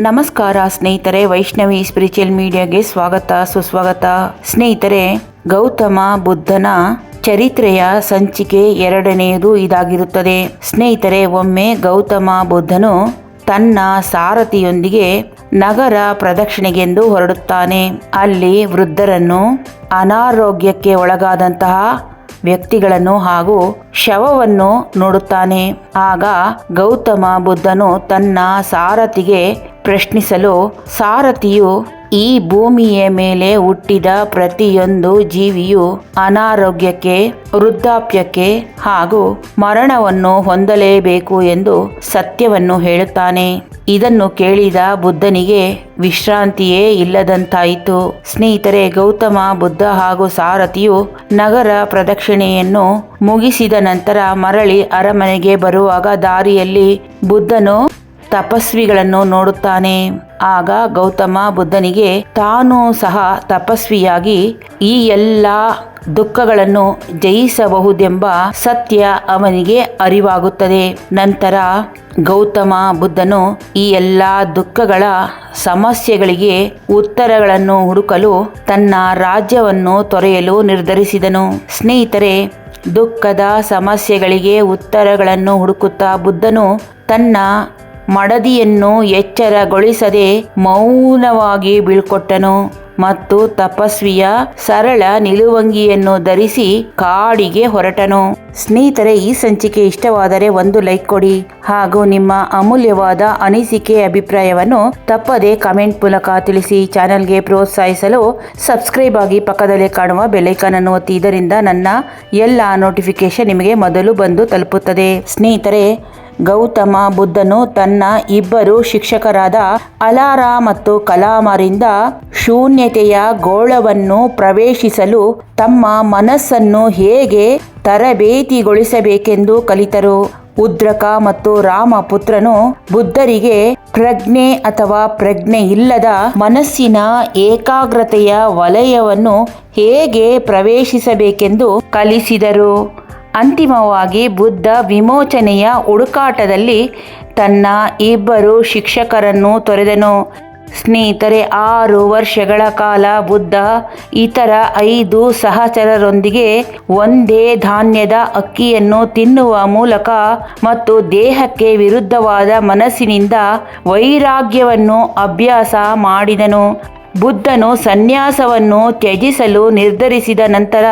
ನಮಸ್ಕಾರ ಸ್ನೇಹಿತರೆ, ವೈಷ್ಣವಿ ಸ್ಪಿರಿಚುವಲ್ ಮೀಡಿಯಾಗೆ ಸ್ವಾಗತ, ಸುಸ್ವಾಗತ. ಸ್ನೇಹಿತರೆ, ಗೌತಮ ಬುದ್ಧನ ಚರಿತ್ರೆಯ ಸಂಚಿಕೆ ಎರಡನೆಯದು ಇದಾಗಿರುತ್ತದೆ. ಸ್ನೇಹಿತರೆ, ಒಮ್ಮೆ ಗೌತಮ ಬುದ್ಧನು ತನ್ನ ಸಾರಥಿಯೊಂದಿಗೆ ನಗರ ಪ್ರದಕ್ಷಿಣೆಗೆಂದು ಹೊರಡುತ್ತಾನೆ. ಅಲ್ಲಿ ವೃದ್ಧರನ್ನು ಅನಾರೋಗ್ಯಕ್ಕೆ ಒಳಗಾದಂತಹ ವ್ಯಕ್ತಿಗಳನ್ನು ಹಾಗೂ ಶವವನ್ನು ನೋಡುತ್ತಾನೆ. ಆಗ ಗೌತಮ ಬುದ್ಧನು ತನ್ನ ಸಾರಥಿಗೆ ಪ್ರಶ್ನಿಸಲು ಸಾರಥಿಯು ಈ ಭೂಮಿಯ ಮೇಲೆ ಹುಟ್ಟಿದ ಪ್ರತಿಯೊಂದು ಜೀವಿಯು ಅನಾರೋಗ್ಯಕ್ಕೆ, ವೃದ್ಧಾಪ್ಯಕ್ಕೆ ಹಾಗೂ ಮರಣವನ್ನು ಹೊಂದಲೇಬೇಕು ಎಂದು ಸತ್ಯವನ್ನು ಹೇಳುತ್ತಾನೆ. ಇದನ್ನು ಕೇಳಿದ ಬುದ್ಧನಿಗೆ ವಿಶ್ರಾಂತಿಯೇ ಇಲ್ಲದಂತಾಯಿತು. ಸ್ನೇಹಿತರೆ, ಗೌತಮ, ಬುದ್ಧ ಹಾಗೂ ಸಾರಥಿಯು ನಗರ ಪ್ರದಕ್ಷಿಣೆಯನ್ನು ಮುಗಿಸಿದ ನಂತರ ಮರಳಿ ಅರಮನೆಗೆ ಬರುವಾಗ ದಾರಿಯಲ್ಲಿ ಬುದ್ಧನು ತಪಸ್ವಿಗಳನ್ನು ನೋಡುತ್ತಾನೆ. ಆಗ ಗೌತಮ ಬುದ್ಧನಿಗೆ, ತಾನು ಸಹ ತಪಸ್ವಿಯಾಗಿ ಈ ಎಲ್ಲ ದುಃಖಗಳನ್ನು ಜಯಿಸಬಹುದೆಂಬ ಸತ್ಯ ಅವನಿಗೆ ಅರಿವಾಗುತ್ತದೆ. ನಂತರ ಗೌತಮ ಬುದ್ಧನು ಈ ಎಲ್ಲ ದುಃಖಗಳ ಸಮಸ್ಯೆಗಳಿಗೆ ಉತ್ತರಗಳನ್ನು ಹುಡುಕಲು ತನ್ನ ರಾಜ್ಯವನ್ನು ತೊರೆಯಲು ನಿರ್ಧರಿಸಿದನು. ಸ್ನೇಹಿತರೆ, ದುಃಖದ ಸಮಸ್ಯೆಗಳಿಗೆ ಉತ್ತರಗಳನ್ನು ಹುಡುಕುತ್ತಾ ಬುದ್ಧನು ತನ್ನ ಮಡದಿಯನ್ನು ಎಚ್ಚರಗೊಳಿಸದೆ ಮೌನವಾಗಿ ಬೀಳ್ಕೊಟ್ಟನು ಮತ್ತು ತಪಸ್ವಿಯ ಸರಳ ನಿಲುವಂಗಿಯನ್ನು ಧರಿಸಿ ಕಾಡಿಗೆ ಹೊರಟನು. ಸ್ನೇಹಿತರೆ, ಈ ಸಂಚಿಕೆ ಇಷ್ಟವಾದರೆ ಒಂದು ಲೈಕ್ ಕೊಡಿ ಹಾಗೂ ನಿಮ್ಮ ಅಮೂಲ್ಯವಾದ ಅನಿಸಿಕೆ ಅಭಿಪ್ರಾಯವನ್ನು ತಪ್ಪದೆ ಕಮೆಂಟ್ ಮೂಲಕ ತಿಳಿಸಿ ಚಾನೆಲ್ಗೆ ಪ್ರೋತ್ಸಾಹಿಸಲು ಸಬ್ಸ್ಕ್ರೈಬ್ ಆಗಿ ಪಕ್ಕದಲ್ಲಿ ಕಾಣುವ ಬೆಲೈಕನ್ ಅನ್ನು ಒತ್ತಿ ಇದರಿಂದ ನನ್ನ ಎಲ್ಲ ನೋಟಿಫಿಕೇಶನ್ ನಿಮಗೆ ಮೊದಲು ಬಂದು ತಲುಪುತ್ತದೆ. ಸ್ನೇಹಿತರೆ ಗೌತಮ, ಬುದ್ಧನು ತನ್ನ ಇಬ್ಬರು ಶಿಕ್ಷಕರಾದ ಅಲಾರ ಮತ್ತು ಕಲಾಮರಿಂದ ಶೂನ್ಯತೆಯ ಗೋಳವನ್ನು ಪ್ರವೇಶಿಸಲು ತಮ್ಮ ಮನಸ್ಸನ್ನು ಹೇಗೆ ತರಬೇತಿಗೊಳಿಸಬೇಕೆಂದು ಕಲಿತರು. ಉದ್ರಕ ಮತ್ತು ರಾಮಪುತ್ರನು ಬುದ್ಧರಿಗೆ ಪ್ರಜ್ಞೆ ಅಥವಾ ಪ್ರಜ್ಞೆ ಇಲ್ಲದ ಮನಸ್ಸಿನ ಏಕಾಗ್ರತೆಯ ವಲಯವನ್ನು ಹೇಗೆ ಪ್ರವೇಶಿಸಬೇಕೆಂದು ಕಲಿಸಿದರು. ಅಂತಿಮವಾಗಿ ಬುದ್ಧ ವಿಮೋಚನೆಯ ಹುಡುಕಾಟದಲ್ಲಿ ತನ್ನ ಇಬ್ಬರು ಶಿಕ್ಷಕರನ್ನು ತೊರೆದನು. ಸ್ನೇಹಿತರೆ, ಆರು ವರ್ಷಗಳ ಕಾಲ ಬುದ್ಧ ಇತರ ಐದು ಸಹಚರರೊಂದಿಗೆ ಒಂದೇ ಧಾನ್ಯದ ಅಕ್ಕಿಯನ್ನು ತಿನ್ನುವ ಮೂಲಕ ಮತ್ತು ದೇಹಕ್ಕೆ ವಿರುದ್ಧವಾದ ಮನಸ್ಸಿನಿಂದ ವೈರಾಗ್ಯವನ್ನು ಅಭ್ಯಾಸ ಮಾಡಿದನು. ಬುದ್ಧನು ಸನ್ಯಾಸವನ್ನು ತ್ಯಜಿಸಲು ನಿರ್ಧರಿಸಿದ ನಂತರ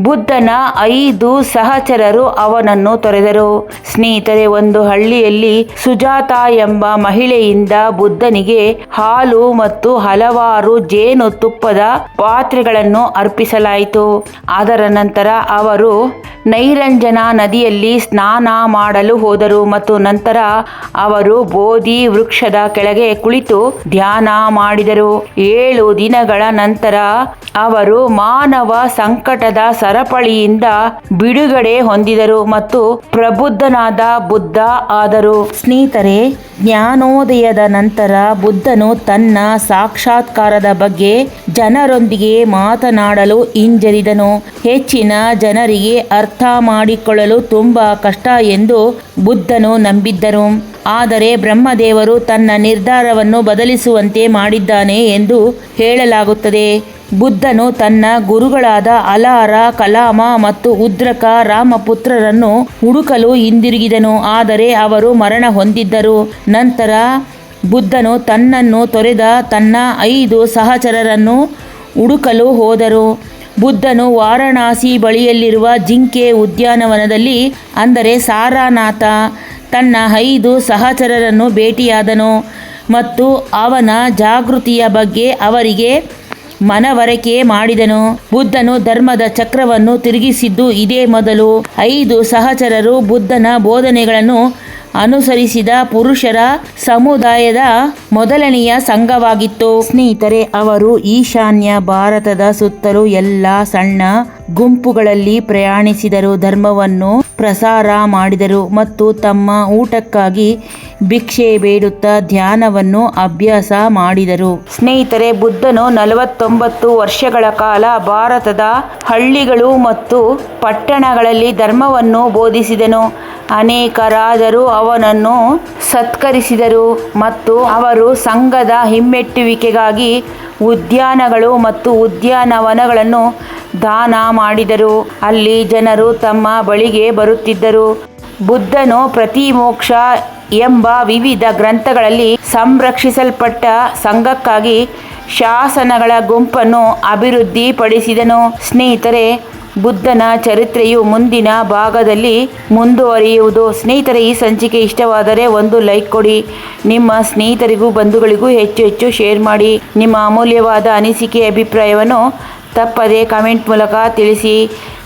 ಬುದ್ಧನ ಐದು ಸಹಚರರು ಅವನನ್ನು ತೊರೆದರು. ಸ್ನೇಹಿತರೆ, ಒಂದು ಹಳ್ಳಿಯಲ್ಲಿ ಸುಜಾತ ಎಂಬ ಮಹಿಳೆಯಿಂದ ಬುದ್ಧನಿಗೆ ಹಾಲು ಮತ್ತು ಹಲವಾರು ಜೇನು ತುಪ್ಪದ ಪಾತ್ರೆಗಳನ್ನು ಅರ್ಪಿಸಲಾಯಿತು. ಅದರ ನಂತರ ಅವರು ನೈರಂಜನ ನದಿಯಲ್ಲಿ ಸ್ನಾನ ಮಾಡಲು ಹೋದರು ಮತ್ತು ನಂತರ ಅವರು ಬೋಧಿ ವೃಕ್ಷದ ಕೆಳಗೆ ಕುಳಿತು ಧ್ಯಾನ ಮಾಡಿದರು. ಏಳು ದಿನಗಳ ನಂತರ ಅವರು ಮಾನವ ಸಂಕಟದ ಸರಪಳಿಯಿಂದ ಬಿಡುಗಡೆ ಹೊಂದಿದರು ಮತ್ತು ಪ್ರಬುದ್ಧನಾದ ಬುದ್ಧ ಆದರು. ಸ್ನೇಹಿತರೆ, ಜ್ಞಾನೋದಯದ ನಂತರ ಬುದ್ಧನು ತನ್ನ ಸಾಕ್ಷಾತ್ಕಾರದ ಬಗ್ಗೆ ಜನರೊಂದಿಗೆ ಮಾತನಾಡಲು ಹಿಂಜರಿದನು. ಹೆಚ್ಚಿನ ಜನರಿಗೆ ಅರ್ಥ ಮಾಡಿಕೊಳ್ಳಲು ತುಂಬ ಕಷ್ಟ ಎಂದು ಬುದ್ಧನು ನಂಬಿದ್ದರು. ಆದರೆ ಬ್ರಹ್ಮದೇವರು ತನ್ನ ನಿರ್ಧಾರವನ್ನು ಬದಲಿಸುವಂತೆ ಮಾಡಿದ್ದಾನೆ ಎಂದು ಹೇಳಲಾಗುತ್ತದೆ. ಬುದ್ಧನು ತನ್ನ ಗುರುಗಳಾದ ಅಲಾರ, ಕಲಾಮ ಮತ್ತು ಉದ್ರಕ ರಾಮಪುತ್ರರನ್ನು ಹುಡುಕಲು ಹಿಂದಿರುಗಿದನು. ಆದರೆ ಅವರು ಮರಣ ಹೊಂದಿದ್ದರು. ನಂತರ ಬುದ್ಧನು ತನ್ನನ್ನು ತೊರೆದ ತನ್ನ ಐದು ಸಹಚರರನ್ನು ಹುಡುಕಲು ಹೋದರು. ಬುದ್ಧನು ವಾರಣಾಸಿ ಬಳಿಯಲ್ಲಿರುವ ಜಿಂಕೆ ಉದ್ಯಾನವನದಲ್ಲಿ ಅಂದರೆ ಸಾರಾನಾಥ ತನ್ನ ಐದು ಸಹಚರರನ್ನು ಭೇಟಿಯಾದನು ಮತ್ತು ಅವನ ಜಾಗೃತಿಯ ಬಗ್ಗೆ ಅವರಿಗೆ ಮನವರಿಕೆ ಮಾಡಿದನು. ಬುದ್ಧನು ಧರ್ಮದ ಚಕ್ರವನ್ನು ತಿರುಗಿಸಿದ್ದು ಇದೇ ಮೊದಲು. ಐದು ಸಹಚರರು ಬುದ್ಧನ ಬೋಧನೆಗಳನ್ನು ಅನುಸರಿಸಿದ ಪುರುಷರ ಸಮುದಾಯದ ಮೊದಲನೆಯ ಸಂಘವಾಗಿತ್ತು. ಸ್ನೇಹಿತರೆ, ಅವರು ಈಶಾನ್ಯ ಭಾರತದ ಸುತ್ತಲೂ ಎಲ್ಲ ಸಣ್ಣ ಗುಂಪುಗಳಲ್ಲಿ ಪ್ರಯಾಣಿಸಿದರು. ಧರ್ಮವನ್ನು ಪ್ರಸಾರ ಮಾಡಿದರು ಮತ್ತು ತಮ್ಮ ಊಟಕ್ಕಾಗಿ ಭಿಕ್ಷೆ ಬೇಡುತ್ತಾ ಧ್ಯಾನವನ್ನು ಅಭ್ಯಾಸ ಮಾಡಿದರು. ಸ್ನೇಹಿತರೆ, ಬುದ್ಧನು ನಲವತ್ತೊಂಬತ್ತು ವರ್ಷಗಳ ಕಾಲ ಭಾರತದ ಹಳ್ಳಿಗಳು ಮತ್ತು ಪಟ್ಟಣಗಳಲ್ಲಿ ಧರ್ಮವನ್ನು ಬೋಧಿಸಿದನು. ಅನೇಕರಾದರೂ ಅವನನ್ನು ಸತ್ಕರಿಸಿದರು ಮತ್ತು ಅವರು ಸಂಘದ ಹಿಮ್ಮೆಟ್ಟುವಿಕೆಗಾಗಿ ಉದ್ಯಾನಗಳು ಮತ್ತು ಉದ್ಯಾನವನಗಳನ್ನು ದಾನ ಮಾಡಿದರು. ಅಲ್ಲಿ ಜನರು ತಮ್ಮ ಬಳಿಗೆ ಬರುತ್ತಿದ್ದರು. ಬುದ್ಧನು ಪ್ರತಿ ಮೋಕ್ಷ ಎಂಬ ವಿವಿಧ ಗ್ರಂಥಗಳಲ್ಲಿ ಸಂರಕ್ಷಿಸಲ್ಪಟ್ಟ ಸಂಘಕ್ಕಾಗಿ ಶಾಸನಗಳ ಗುಂಪನ್ನು ಅಭಿವೃದ್ಧಿಪಡಿಸಿದನು. ಸ್ನೇಹಿತರೆ ಬುದ್ಧನ ಚರಿತ್ರೆಯು ಮುಂದಿನ ಭಾಗದಲ್ಲಿ ಮುಂದುವರಿಯುವುದು. ಸ್ನೇಹಿತರೆ, ಈ ಸಂಚಿಕೆ ಇಷ್ಟವಾದರೆ ಒಂದು ಲೈಕ್ ಕೊಡಿ. ನಿಮ್ಮ ಸ್ನೇಹಿತರಿಗೂ ಬಂಧುಗಳಿಗೂ ಹೆಚ್ಚು ಹೆಚ್ಚು ಶೇರ್ ಮಾಡಿ. ನಿಮ್ಮ ಅಮೂಲ್ಯವಾದ ಅನಿಸಿಕೆ ಅಭಿಪ್ರಾಯವನ್ನು ತಪ್ಪದೆ ಕಮೆಂಟ್ ಮೂಲಕ ತಿಳಿಸಿ.